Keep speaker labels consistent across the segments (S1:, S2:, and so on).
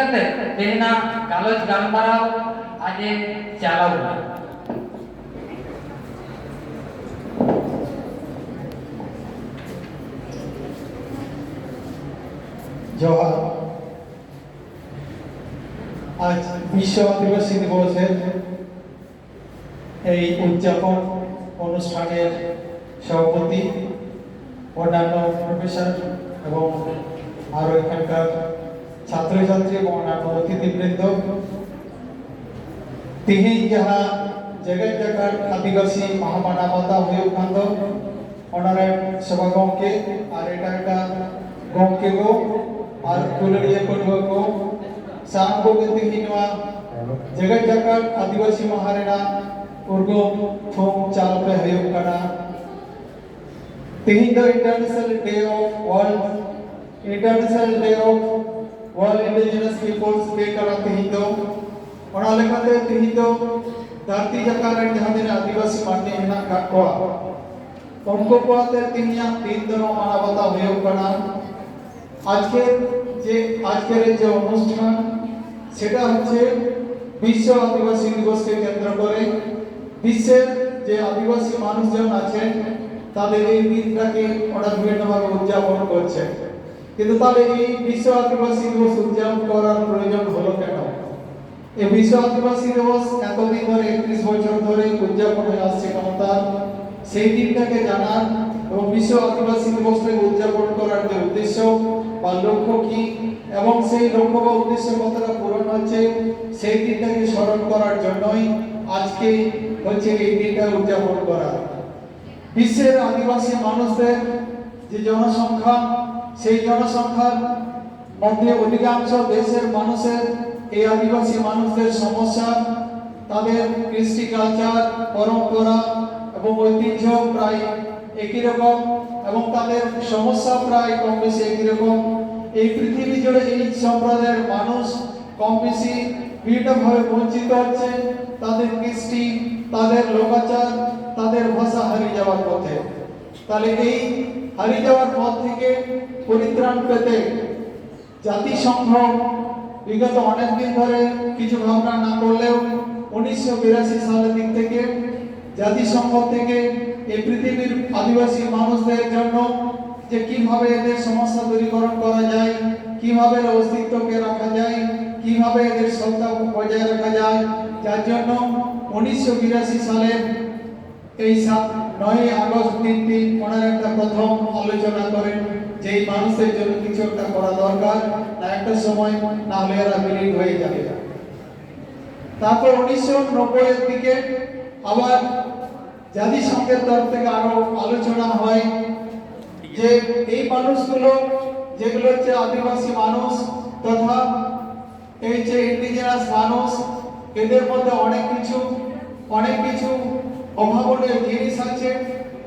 S1: કતે તેના ગાલોજ ગાલમારાવ આજે ચાલવું
S2: জোহার আজ বিশ্ব আদিবাসী দিবসের এই উদযাপন অনুষ্ঠানের সভাপতি অন্যান্য প্রফেসর এবং আরও এখানকার छात्र छात्री अतिथिवृंद तेह जहाँ जगत जगत आदिवासी महामानवता हुए सभा गोमे और एट गोमे को दुलड़िया को साम को जगत जगत आदिवासी महाना उर्गम थम चाल पे हुआ तेहन international day of world international day of world indigenous peoples day কারা তেহিত ওনা লেখাতে তেহিত ধরতি জাকারে যাদের আদিবাসী মানে হেনা কাকোয়া অঙ্ক কোয়াতে তিনিয়া তিন দিন মানবতা হয়েও কানা আজকের যে আজকের যে অনুষ্ঠান, সেটা হচ্ছে বিশ্ব আদিবাসী দিবসকে কেন্দ্র করে। বিশ্বের যে আদিবাসী মানুষজন আছেন, তাদের এই দিনটাকে অনেক উদযাপন করছে। কিন্তু তাহলে এই বিশ্ব আদিবাসী দিবস উদযাপন করার প্রয়োজন হলো কেন? এই বিশ্ব আদিবাসী দিবস এতদিন ধরে একত্রিশ বছর ধরে উদযাপন হয়ে আসছে কেন তার সেই দিনটাকে জানার এবং বিশ্ব আদিবাসী দিবসটাকে উদযাপন করার যে উদ্দেশ্য বা লক্ষ্য কি? এবং সেই লক্ষ্য বা উদ্দেশ্য কতটা পূরণ হচ্ছে, সেই দিনটাকে স্মরণ করার জন্যই আজকে হচ্ছে এই দিনটা উদযাপন করা। বিশ্বের আদিবাসী মানুষদের যে জনসংখ্যা সেই জনসংখ্যার মধ্যে অধিকাংশ দেশের মানুষের, এই আদিবাসী মানুষদের সমস্যা, তাদের কৃষ্টি কালচার, পরম্পরা এবং ঐতিহ্য প্রায় একই রকম এবং তাদের সমস্যা প্রায় কম বেশি একই রকম। এই পৃথিবী জুড়ে এই সম্প্রদায়ের মানুষ কম বেশি বিভিন্নভাবে বঞ্চিত হচ্ছে। তাদের কৃষ্টি, তাদের লোকাচার, তাদের ভাষা হারিয়ে যাওয়ার পথে। তাহলে এই হারিয়ে যাওয়ার পথ থেকে পরিত্রাণ পেতে জাতিসংঘ বিগত অনেক দিন ধরে কিছু ভাবনা না করলেও উনিশশো বিরাশি সালের দিক থেকে জাতিসংঘ থেকে এই পৃথিবীর আদিবাসী মানুষদের জন্য যে কীভাবে এদের সমস্যা দূরীকরণ করা যায়, কীভাবে অস্তিত্বকে রাখা যায়, কীভাবে এদের সত্তা বজায় রাখা যায়, যার জন্য উনিশশো বিরাশি সালের এই সাত নয় আগস্ট দিনটি ওনার একটা প্রথম আলোচনা করেন যে মানুষের জন্য কিছু একটা করা দরকার না একটা সময় না হলে এরা বিলীন হয়ে যাবে। তারপর উনিশশো নব্বই এর দিকে আবার জাতিসংঘের তরফ থেকে আরও আলোচনা হয় যে এই মানুষগুলো, যেগুলো হচ্ছে আদিবাসী মানুষ তথা এই যে ইন্ডিজিনাস মানুষ, এদের মধ্যে অনেক কিছু অনেক কিছু অভাবনীয় জিনিস আছে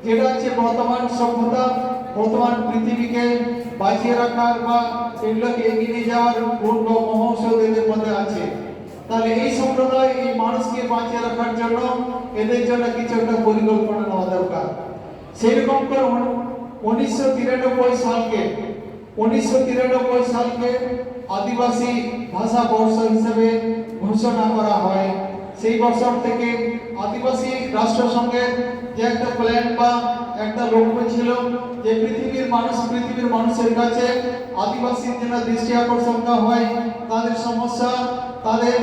S2: যেটা হচ্ছে বর্তমান সভ্যতা, বর্তমান পৃথিবীকে বাঁচিয়ে রাখার বা এগুলোকে এগিয়ে নিয়ে যাওয়ার বা মহৌষধ এদের মধ্যে আছে। তাহলে এই সম্প্রদায়, এই মানুষকে বাঁচিয়ে রাখার জন্য এদের জন্য কিছু একটা পরিকল্পনা নেওয়া দরকার। সেরকম করে উনিশশো তিরানব্বই সালকে, উনিশশো তিরানব্বই সালকে আদিবাসী ভাষা বর্ষ হিসেবে ঘোষণা করা হয়। সেই বছর থেকে আদিবাসী রাষ্ট্রসংঘের যে একটা প্ল্যান বা একটা লক্ষ্য ছিল যে পৃথিবীর মানুষ পৃথিবীর মানুষের কাছে আদিবাসীর যেন দৃষ্টি আকর্ষণ হয়, তাদের সমস্যা, তাদের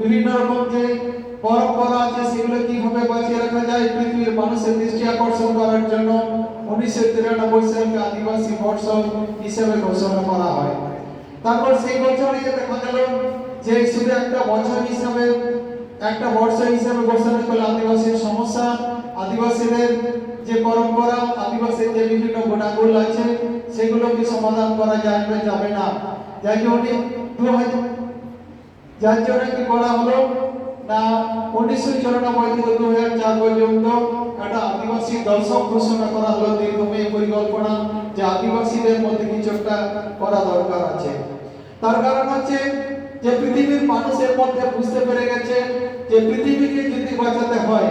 S2: বিভিন্ন রকম যে পরম্পরা আছে, সেগুলো কীভাবে বাঁচিয়ে রাখা যায়, পৃথিবীর মানুষের দৃষ্টি আকর্ষণ করার জন্য উনিশশো তিরানব্বই সালকে আদিবাসী বর্ষ হিসেবে ঘোষণা করা হয়। তারপর সেই বছরই দেখা গেল যে শুধু একটা বছর হিসাবে একটা বর্ষ হিসাবে ঘোষণা করলে আদিবাসীর সমস্যা, আদিবাসীদের যে পরম্পরা, আদিবাসীর যে বিভিন্ন গুণাগুণ আছে, সেগুলোকে সমাধান করা যাবে যাবে না। যাই জন্য দু হাজার যার জন্য কি করা হলো? না, উনিশশো চুরানব্বই থেকে দু হাজার চার পর্যন্ত একটা আদিবাসী দর্শক ঘোষণা করা হলো দীর্ঘমেয়াদী পরিকল্পনা যে আদিবাসীদের মধ্যে কিছু একটা করা দরকার আছে। তার কারণ হচ্ছে যে পৃথিবীর মানুষের মধ্যে বুঝতে পেরে গেছে যে পৃথিবীকে যদি বাঁচাতে হয়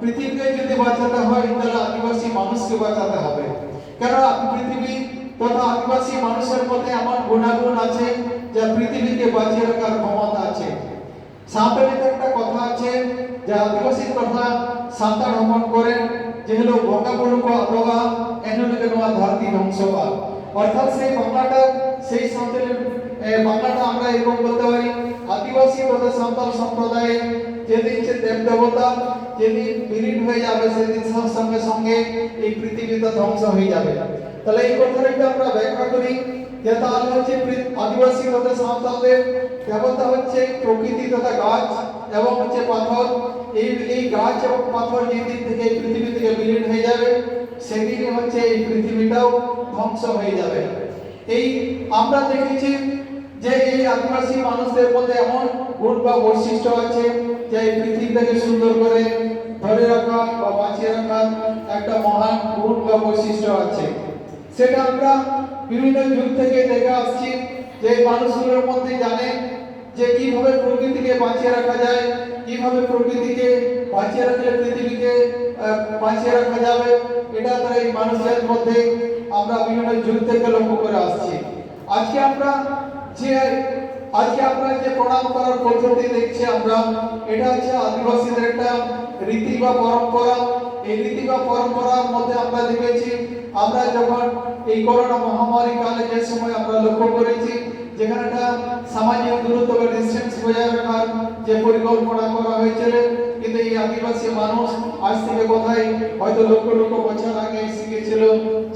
S2: পৃথিবীকে যদি বাঁচাতে হয় তাহলে আদিবাসী মানুষকে বাঁচাতে হবে। কেন পৃথিবী তথা আদিবাসী মানুষের মধ্যে এমন গুণাগুণ আছে যা পৃথিবীকে বাঁচিয়ে রাখার ক্ষমতা আছে। সাঁওতালিতে একটা কথা আছে যে আদিবাসী কথা সাঁওতাল ভ্রমণ করেন যে হলো বঙ্গা বুড়ো কো আদোয়া এনুলকে ধরতি ধ্বংসবা অর্থাৎ সেই বাংলাটা সেই সাঁওতালের এ, বাংলাটা আমরা এরকম বলতে পারি। আদিবাসী তথা সাঁওতাল সম্প্রদায়ে যেদিন যে দেব দেবতা, যেদিন বিলীন হয়ে যাবে, সেদিন সঙ্গে সঙ্গে এই পৃথিবীটা ধ্বংস হয়ে যাবে। তাহলে এই কথাটাকে আমরা ব্যাখ্যা করি যে তাহলে হচ্ছে আদিবাসী তথা সাঁওতালদের দেবতা হচ্ছে প্রকৃতি তথা গাছ এবং হচ্ছে পাথর। এই এই গাছ এবং পাথর যেদিন থেকে এই পৃথিবী থেকে বিলীন হয়ে যাবে, সেদিনই হচ্ছে এই পৃথিবীটাও ধ্বংস হয়ে যাবে। এই আমরা দেখেছি যে এই আদিবাসী মানুষদের মধ্যে এমন গুণ বা বৈশিষ্ট্য আছে যে এই পৃথিবীটাকে সুন্দর করে ধরে রাখা বা বাঁচিয়ে রাখার একটা মহান গুণ বা বৈশিষ্ট্য আছে। সেটা আমরা বিভিন্ন যুগ থেকে দেখে আসছি যে মানুষগুলোর মধ্যে জানে যে কীভাবে প্রকৃতিকে বাঁচিয়ে রাখা যায়, কীভাবে প্রকৃতিকে বাঁচিয়ে রাখলে পৃথিবীকে বাঁচিয়ে রাখা যাবে, এটা তারা এই মানুষের মধ্যে আমরা বিভিন্ন যুগ থেকে লক্ষ্য করে আসছি। আজকে আমরা যে আজকে আমরা যে প্রণাম করার পদ্ধতি দেখছি আমরা, এটা হচ্ছে আদিবাসীদের একটা রীতি বা পরম্পরা। এই রীতি বা পরম্পরার মধ্যে আমরা দেখেছি, আমরা যখন এই করোনা মহামারী কালে যে সময় আমরা লক্ষ্য করেছি, যেখানে একটা সামাজিক দূরত্ব বা ডিস্টেন্স বজায় রাখার যে পরিকল্পনা করা হয়েছিল, কিন্তু এই আদিবাসী মানুষ আজ থেকে কোথায় হয়তো লক্ষ লক্ষ বছর আগে শিখেছিল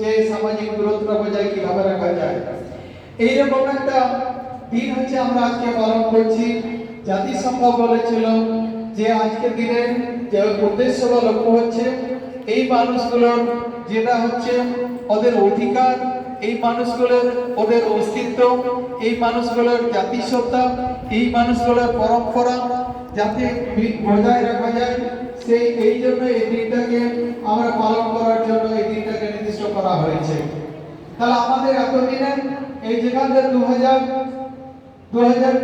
S2: যে সামাজিক দূরত্ব বজায় কীভাবে রাখা যায়। এইরকম একটা দিন হচ্ছে আমরা আজকে পালন করছি। জাতিসংঘ বলেছিল যে আজকের দিনের যে উদ্দেশ্য বা লক্ষ্য হচ্ছে, এই মানুষগুলোর যেটা হচ্ছে ওদের অধিকার, এই মানুষগুলোর ওদের অস্তিত্ব, এই মানুষগুলোর জাতিসত্তা, এই মানুষগুলোর পরম্পরা যাতে বজায় রাখা যায়, সেই, এই জন্য এই দিনটাকে আমরা পালন করার জন্য এই দিনটাকে নির্দিষ্ট করা হয়েছে। তাহলে আমাদের এতদিনে এই যেখানে দু হাজার দু হাজার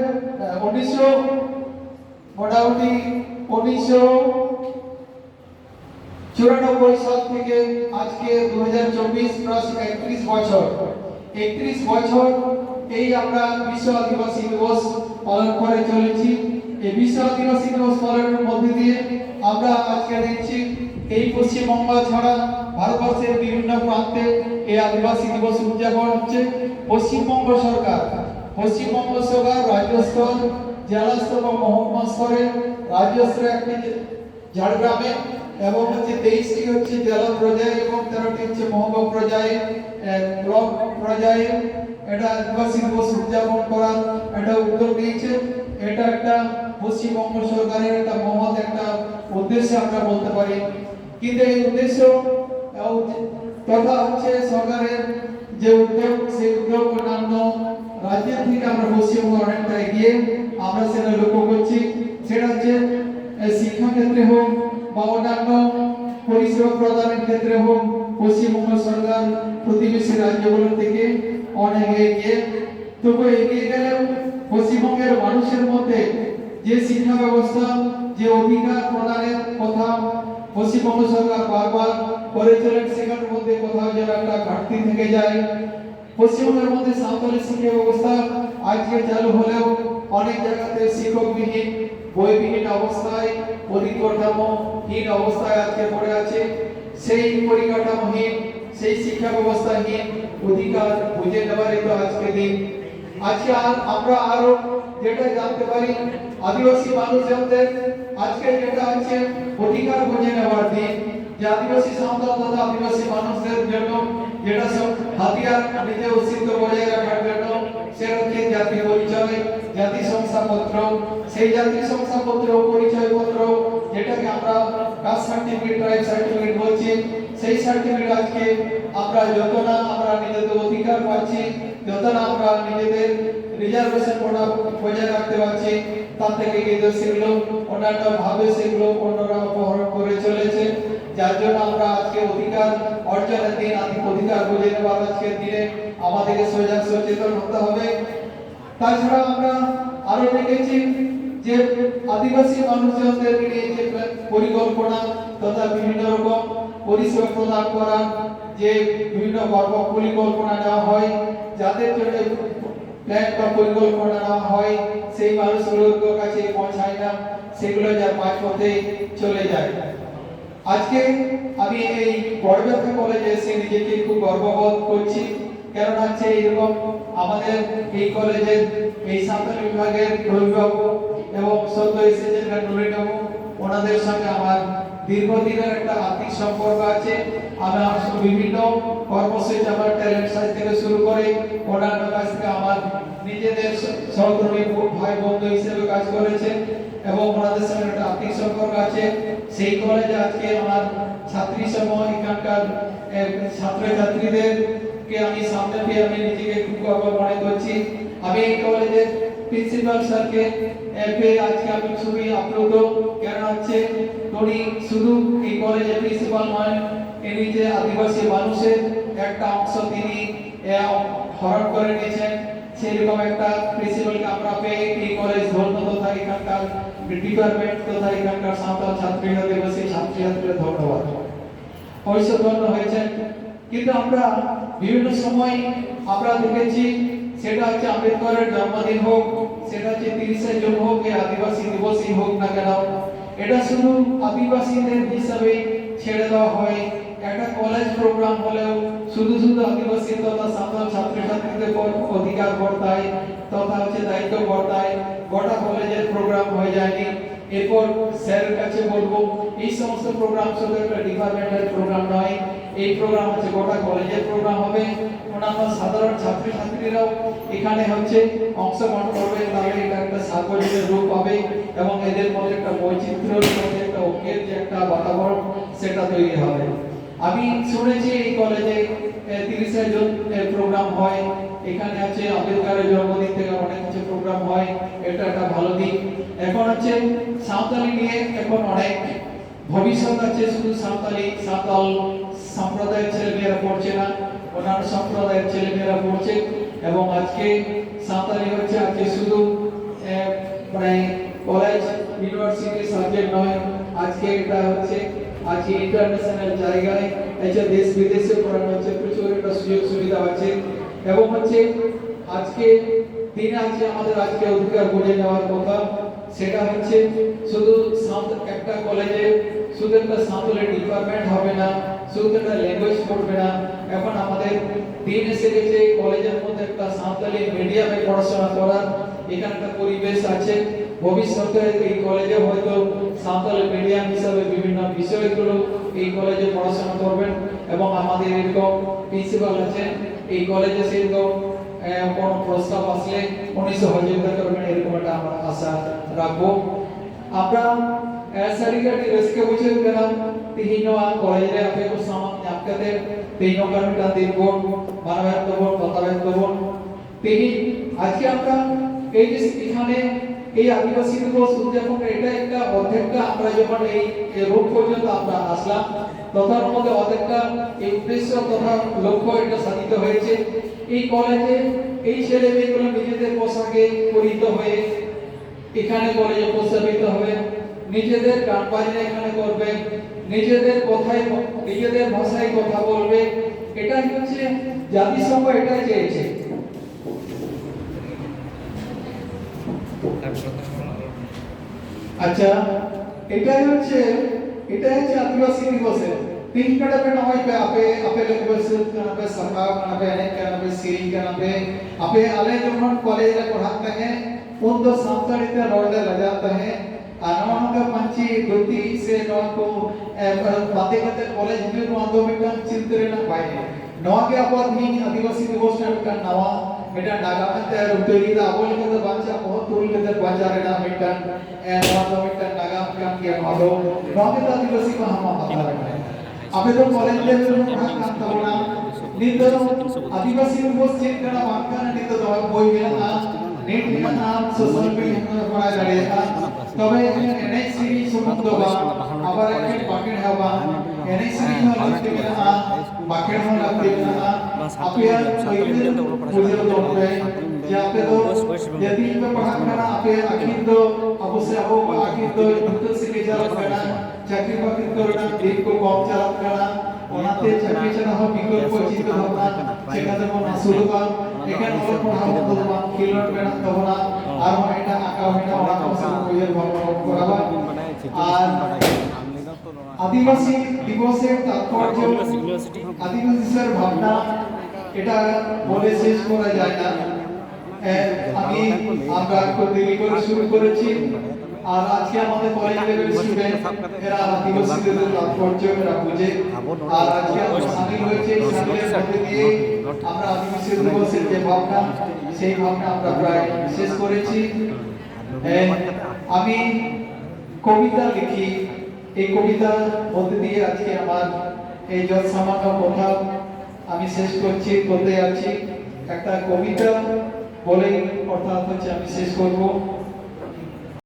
S2: উনিশশো, মোটামুটি উনিশশো চুরানব্বই সাল থেকে আজকে দু হাজার চব্বিশ প্লাস একত্রিশ বছর। একত্রিশ বছর এই আমরা বিশ্ব আদিবাসী দিবস পালন করে চলেছি। এই বিশ্ব আদিবাসী দিবস পালনের মধ্যে দিয়ে আমরা আজকে দেখছি এই পশ্চিমবঙ্গ ছাড়া ভারতবর্ষের বিভিন্ন প্রান্তে এই আদিবাসী দিবস উদযাপন হচ্ছে। পশ্চিমবঙ্গ সরকার পশ্চিমবঙ্গ সরকার রাজ্য স্তর জেলা স্তর বা মহকুমা স্তরে রাজ্য স্তরে একটি ঝাড়গ্রামে এবং হচ্ছে তেইশটি হচ্ছে জেলা পর্যায়ে এবং তেরোটি হচ্ছে মহকুমা পর্যায়ে ব্লক পর্যায়ে। এটা আদিবাসী দিবস উদযাপন করার একটা উদ্যোগ নিয়েছে। এটা একটা পশ্চিমবঙ্গ সরকারের একটা মহৎ একটা উদ্দেশ্য আমরা বলতে পারি। কিন্তু এই উদ্দেশ্য তথা হচ্ছে সরকারের যে উদ্যোগ সেই উদ্যোগ অন্যান্য রাজ্যের থেকে আমরা পশ্চিমবঙ্গ অনেকটা এগিয়ে আমরা সেটা লক্ষ্য করছি। সেটা হচ্ছে আহ, শিক্ষা ক্ষেত্রে হোক বা অন্যান্য পরিষেবা প্রদানের ক্ষেত্রে হোক পশ্চিমবঙ্গ সরকার প্রতিবেশী রাজ্যগুলো থেকে অনেক এগিয়ে। তবু এগিয়ে গেলেও পশ্চিমবঙ্গের মানুষের মধ্যে যে শিক্ষা ব্যবস্থা যে অধিকার প্রদানের কথা পশ্চিমবঙ্গ সরকার বারবার করে চলেন সেখানের মধ্যে কোথাও যেন একটা ঘাটতি থেকে যায়। পশ্চিমবঙ্গের মধ্যে সাঁওতালি শিক্ষা ব্যবস্থা আজকে চালু হলেও অনেক জায়গাতে শিক্ষকবিহীন, বইবিহীন অবস্থায়, পরিকাঠামোহীন অবস্থায় আজকে পড়ে আছে। সেই পরিকাঠামোহীন, সেই শিক্ষা ব্যবস্থাহীন অধিকার বুঝে নেওয়ারই তো আজকে দিন। আজকে আমরা আরও যেটা জানতে পারি, আদিবাসী মানুষজনদের আজকে যেটা হচ্ছে অধিকার বুঝে নেওয়ার দিন। যে আদিবাসী সাঁওতাল তথা আদিবাসী মানুষদের জন্য যেটা সব হাতিয়ার নিজের অস্তিত্ব বজায় রাখার জন্য সেটা হচ্ছে জাতীয় পরিচয়, জাতি শংসাপত্র। সেই জাতি শংসাপত্র পরিচয় পত্র যেটাকে আমরা কাস্ট সার্টিফিকেট ট্রাইব সার্টিফিকেট বলছি, সেই সার্টিফিকেট আজকে আমরা যত না আমরা নিজেদের অধিকার পাচ্ছি যত না আমরা নিজেদের রিজার্ভেশন কোটা বজায় রাখতে পারছি, তার থেকে কিন্তু সেগুলো অন্যান্য ভাবে সেগুলো অন্যরা অপহরণ করে চলেছে। যার জন্য আমরা আজকে অধিকার অর্জনের দিন আদি অধিকার বুঝে নেওয়ার আজকের দিনে। আমাদেরকে সজাগ সচেতন হতে হবে। তাছাড়া আমরা আরও দেখেছি যে আদিবাসী মানুষজনদের নিয়ে যে পরিকল্পনা তথা বিভিন্ন রকম পরিষেবা প্রদান করার যে বিভিন্ন কর্ম পরিকল্পনা নেওয়া হয়, যাদের জন্য প্ল্যান বা পরিকল্পনা নেওয়া হয়, সেই মানুষগুলোর কাছে পৌঁছায় না, সেগুলো যার মাঝপথে চলে যায়। আজকে আমি এই বড়ব্যাখ্যা কলেজে এসে নিজেকে খুব গর্ববোধ করছি। কারণ হচ্ছে এরকম আমাদের এই কলেজের এই সাঁওতালি বিভাগের অভিভাবক এবং সদ্য এসেছেন নুরিনবাবু ওনাদের সঙ্গে আমার দীর্ঘদিনের একটা আর্থিক সম্পর্ক আছে। আমি আমার বিভিন্ন কর্মসূচি আমার ট্যালেন্ট সাইজ থেকে শুরু করে অন্যান্য কাছ থেকে আমার নিজেদের সহকর্মী ভাই বন্ধু হিসেবে কাজ করেছে এবং ওনাদের সঙ্গে একটা আর্থিক সম্পর্ক আছে। সেই কলেজে আজকে আমার ছাত্রী সময় এখানকার ছাত্র ছাত্রীদের কে আমি সামনে পেয়ে আমি নিজেকে খুব গর্ব মনে করছি। আমি এই কলেজের প্রিন্সিপাল স্যারকে পেয়ে আজকে আমি খুবই আপ্লুত। কেন হচ্ছে উনি শুধু এই কলেজের প্রিন্সিপাল নয় ইনি যে আদিবাসী মানুষের একটা অংশ, তিনি হরণ করে নিয়েছেন। সেরকম একটা প্রিন্সিপালকে আমরা পেয়ে এই কলেজ ধন্য তথা এখানকার ডিপার্টমেন্ট তথা এখানকার সাঁওতাল ছাত্রী আদিবাসী ছাত্রী ছাত্রীরা ধন্যবাদ অবশ্যই ধন্য হয়েছেন। কিন্তু আমরা বিভিন্ন সময় আমরা দেখেছি, সেটা হচ্ছে আম্বেদকরের জন্মদিন হোক, সেটা হচ্ছে তিরিশে জুন হোক আদিবাসী দিবসই হোক না কেন এটা শুধু আদিবাসীদের হিসাবে ছেড়ে দেওয়া হয়। একটা কলেজ প্রোগ্রাম হলেও শুধু শুধু আদিবাসী তথা সাধারণ ছাত্রছাত্রীদের অধিকার বর্তায়, তথা হচ্ছে দায়িত্ব বর্তায়। গোটা কলেজের প্রোগ্রাম হয়ে যায়নি। এরপর স্যারের কাছে বলব, এই সমস্ত প্রোগ্রাম শুধু একটা ডিপার্টমেন্টের প্রোগ্রাম নয়, এই প্রোগ্রাম হচ্ছে গোটা কলেজের প্রোগ্রাম হবে। অন্যান্য সাধারণ ছাত্রছাত্রীরাও এখানে হচ্ছে অংশগ্রহণ করবে, তাহলে এটা একটা সার্বজনীন রূপ পাবে এবং এদের মধ্যে একটা বৈচিত্র্যের মধ্যে একটা ঐক্যের যে একটা বাতাবরণ সেটা তৈরি হবে। আমি শুনেছি এই কলেজে তিরিশে জুন প্রোগ্রাম হয়। এখানে আছে আম্বেদকরের জন্মদিন থেকে অনেক কিছু প্রোগ্রাম হয়। এটা একটা ভালো দিক। এখন হচ্ছে সাঁওতালি নিয়ে এখন অনেক ভবিষ্যৎ আছে। শুধু সাঁওতালি, সাঁওতাল সম্প্রদায়ের ছেলেমেয়েরা পড়ছে না। অন্যান্য সম্প্রদায়ের ছেলেমেয়েরা পড়ছে এবং আজকে সাঁওতালি হচ্ছে, আজকে শুধু মানে কলেজ ইউনিভার্সিটি সাবজেক্ট নয়, আজকে এটা হচ্ছে, আজকে ইন্টারন্যাশনাল জায়গায় এসে দেশ বিদেশে পড়ানো হচ্ছে, প্রচুর একটা সুযোগ সুবিধা আছে। এবং হচ্ছে, আজকে দিন আছে আমাদের আজকে অধিকার বলে নেওয়ার কথা। সেটা হচ্ছে শুধু একটা কলেজে শুধু একটা সাঁওতালের ডিপার্টমেন্ট হবে না, শুধু একটা ল্যাঙ্গুয়েজ পড়বে না। এখন আমাদের দিন এসে গেছে কলেজের মধ্যে একটা সাঁওতালি মিডিয়ামে পড়াশোনা করার এখানে একটা পরিবেশ আছে। ভবিষ্যতে এই কলেজে হয়তো সাঁওতালি মিডিয়াম হিসাবে বিভিন্ন বিষয়গুলো এই কলেজে পড়াশোনা করবেন এবং আমাদের এরকম প্রিন্সিপাল আছেন, এই কলেজে সেরকম কোনো প্রস্তাব আসলে উনি সহযোগিতা করবেন এরকম একটা আমরা আশা রাখবো আমরা સરિકટી રસકે પૂછે કરા તિહિનો આ કોલેજે આપે કો સામાન ન્યાકતે তিনো কারণটা দেখব মানবায়ন করব তত্ত্বায়ন করব তিনি আজকে আমরা এই যে এখানে এই আদিবাসী দিবস উদযাপন এটা একটা অর্ধেকটা আমরা যখন এই এই রূপ পর্যন্ত আমরা আসলাম তথার মধ্যে অর্ধেকটা এই উদ্দেশ্য তথা লক্ষ্য এটা সাধিত হয়েছে এই কলেজে, এই ছেলে মেয়েগুলো নিজেদের পোশাকে পরিহিত হয়ে এখানে কলেজে উপস্থাপিত হবে। নিজেদের গান বাজনা এখানে করবে, নিজেদের কথায় নিজেদের ভাষায় কথা বলবে। এটাই হচ্ছে জাতিসংঘ, এটাই চেয়েছে। আচ্ছা এটাই হচ্ছে এটাই হচ্ছে আদিবাসী দিবসের। তিন कड़े पे नवाई पे आपे आपे लैंग्वेज कना पे सभा कना पे अनेक कना पे सीरी कना पे आपे आले जमन कॉलेज रे पढ़ाते हैं उन दो सांस्कृतिक रोडे लगाते हैं अनवन का पंची गुति से नवा को बातें करते कॉलेज में नो आंदो मिटन चिंतरे ना पाए नवा के अपद ही आदिवासी दिवस ना मिटन नवा मिटन नागामन ते रुतरी दा बोल के तो बांचा बहुत तुल के तो बांचा रे ना मिटन ए नवा तो मिटन नागाम काम के मालो नवा के तो आदिवासी को हम माता रखते हैं આવેદન કોલેજને પ્રમુખ કાંતવણા નિતરો આદિવાસી ઉપસ્થિત કડા વાંકાને નિતો દવા બોઈ ગયેલા નેટ નામ સોશિયલ મીડિયા પર ગળેલા তবে এনআইসিবি সমুদ্রবা আবার একটা বাকেট হবা এনআইসিবি লাগতে গেলে না বাকেট হওয়া লাগতে গেলে না আপনার পরিবেশ পরিবেশ দৌড়ে যে আপনি তো যদি পড়া করা আপনি আখির তো ᱚᱵᱚᱥᱥᱳᱭ ᱟᱵᱚ ᱵᱟᱠᱤ ᱫᱚ ᱡᱚᱛᱚ ᱥᱮᱜᱮ ᱪᱟᱞᱟᱜ ᱠᱟᱱᱟ ᱪᱟᱹᱠᱨᱤ ᱵᱟᱹᱠᱨᱤ ᱠᱚᱨᱮᱱᱟᱜ ᱫᱤᱠ ᱠᱚ ᱠᱚᱢ ᱪᱟᱞᱟᱜ ᱠᱟᱱᱟ ᱚᱱᱟᱛᱮ ᱪᱟᱹᱠᱨᱤ ᱪᱷᱟᱲᱟ ᱦᱚᱸ ᱵᱤᱠᱚᱞᱯᱚ ᱪᱤᱱᱛᱟᱹ ᱵᱷᱟᱵᱱᱟ ᱪᱮᱠᱟ ᱛᱮᱵᱚᱱ ᱟᱹᱥᱩᱞᱚᱜᱼᱟ ᱮᱠᱷᱟᱱ ᱚᱞᱚᱜ ᱯᱟᱲᱦᱟᱣ ᱵᱚᱱ ᱵᱟᱝ ᱠᱷᱮᱞᱳᱰ ᱢᱮᱱᱟᱜ ᱛᱟᱵᱚᱱᱟ ᱟᱨᱦᱚᱸ ᱮᱴᱟᱜ ᱟᱸᱠᱟᱣ ᱢᱮᱱᱟᱜᱼᱟ ᱚᱱᱟ ᱠᱚ ᱥᱟᱶ ᱩᱭᱦᱟᱹᱨ ᱵᱷᱟᱵᱱᱟ ᱵᱚᱱ ᱠᱚᱨᱟᱣᱟ ᱟᱨ আদিবাসী দিবসের তাৎপর্য আদিবাসী ভাবনা এটা বলে শেষ করা যায় না আমি আমরা দেরি করে শুরু করেছি। আর আজকে আমাদের কলেজ লেভেল স্টুডেন্ট এরা আদিবাসীদের তাৎপর্য এরা বুঝে। আর আজকে আমরা সামিল হয়েছে সামিলের মধ্যে দিয়ে আমরা আদিবাসী দিবসের যে ভাবনা সেই ভাবনা আমরা প্রায় শেষ করেছি। আমি কবিতা লিখি। এই কবিতার মধ্যে দিয়ে আজকে আমার এই যত সামান্য কথা আমি শেষ করছি বলতে যাচ্ছি। একটা কবিতা বলে অর্থাৎ হচ্ছে আমি শেষ করব।